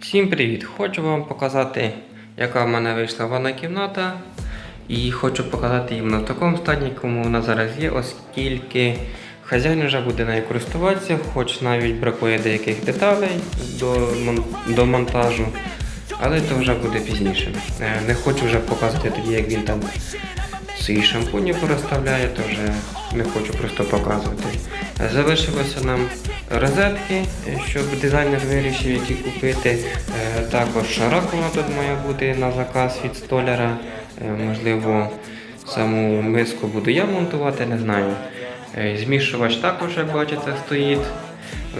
Всім привіт! Хочу вам показати, яка в мене вийшла ванна кімната. І хочу показати їм в такому стані, якому вона зараз є, оскільки хазяїн вже буде нею користуватися, хоч навіть бракує деяких деталей до, до монтажу, але то вже буде пізніше. Е, Не хочу вже показувати тоді, як він там свої шампуні порозставляє, то вже не хочу просто показувати. Залишилося нам розетки, щоб дизайнер вирішив, які купити. Е, Також раковина тут має бути на заказ від столяра. Е, Можливо, саму миску буду я монтувати, не знаю. Е, Змішувач також, як бачите, стоїть.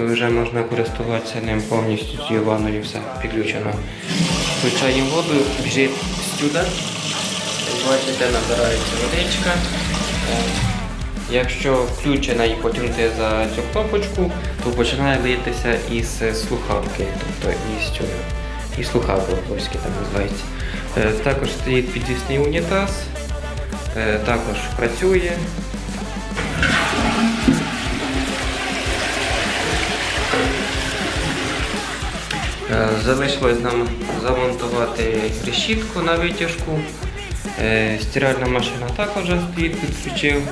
Вже можна користуватися ним повністю цією ванною, все підключено. Включаємо воду, біжить. Як бачите, набирається водичка. Е, Якщо включена і потягнути за цю кнопочку, то починає литися із слухавки, тобто із цього. І слухавка польське там називається. Е, Також стоїть підвісний унітаз, е, також працює. Е, Залишилось нам замонтувати решітку на витяжку. Е, Стиральна машина також підключив.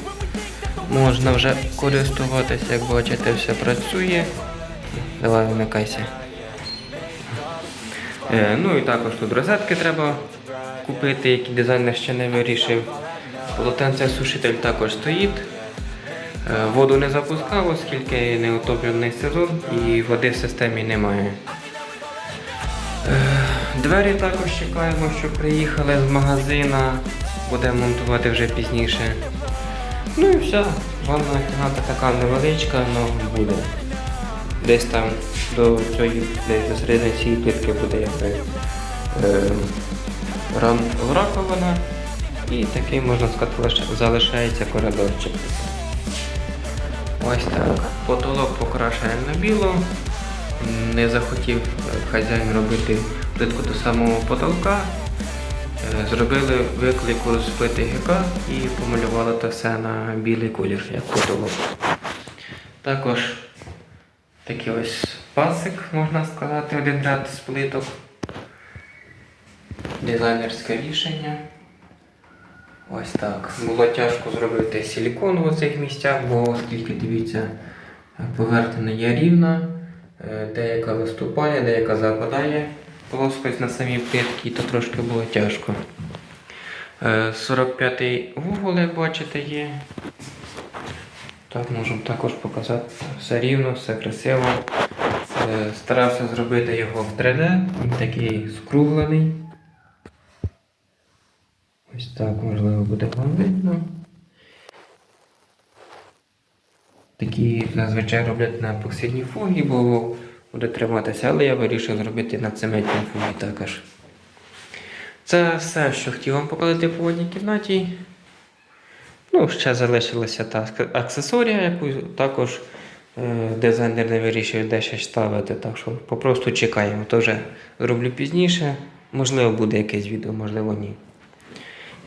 Можна вже користуватися, як бачите, все працює. Давай вмикайся. Е, Ну і також тут розетки треба купити, які дизайнер ще не вирішив. Полотенце сушитель також стоїть. Е, Воду не запускав, оскільки не утоплений сезон і води в системі немає. Е, Двері також чекаємо, що приїхали з магазина. Будемо монтувати вже пізніше. Ну і все. Ванна кімната така невеличка, але буде. Десь там до цієї, десь до середини цієї плитки буде якби е, ран, раковина. І такий, можна сказати, залишається коридорчик. Ось так. Потолок покрашаємо на біло. Не захотів хазяїн робити плитку до самого потолка. Е, Зробили виклику плити ГК і помалювали це все на білий колір, як потолок. Також такий ось пасик, можна сказати, один ряд з плиток. Дизайнерське рішення. Ось так. Було тяжко зробити силікон в цих місцях, бо оскільки дивіться, поверхня є рівна, е, деяка виступає, деяка западає плоскость на самій плитці, то трошки було тяжко. Е, 45-й вугол, як бачите, є. Так, можемо також показати. Все рівно, все красиво. Е, Старався зробити його в 3D, він такий скруглений. Ось так, можливо, буде вам видно. Такі зазвичай роблять на епоксидній фугі, бо буде триматися, але я вирішив зробити на цементній фугі також. Це все, що хотів вам показати по одній кімнаті. Ну, ще залишилася та аксесорія, яку також е, дизайнер не вирішив де ще ставити. Так що попросту чекаємо. Вже зроблю пізніше. Можливо, буде якесь відео, можливо, ні.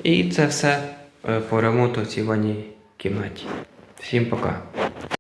І це все е, по ремонту в цій ванній кімнаті. Всім пока.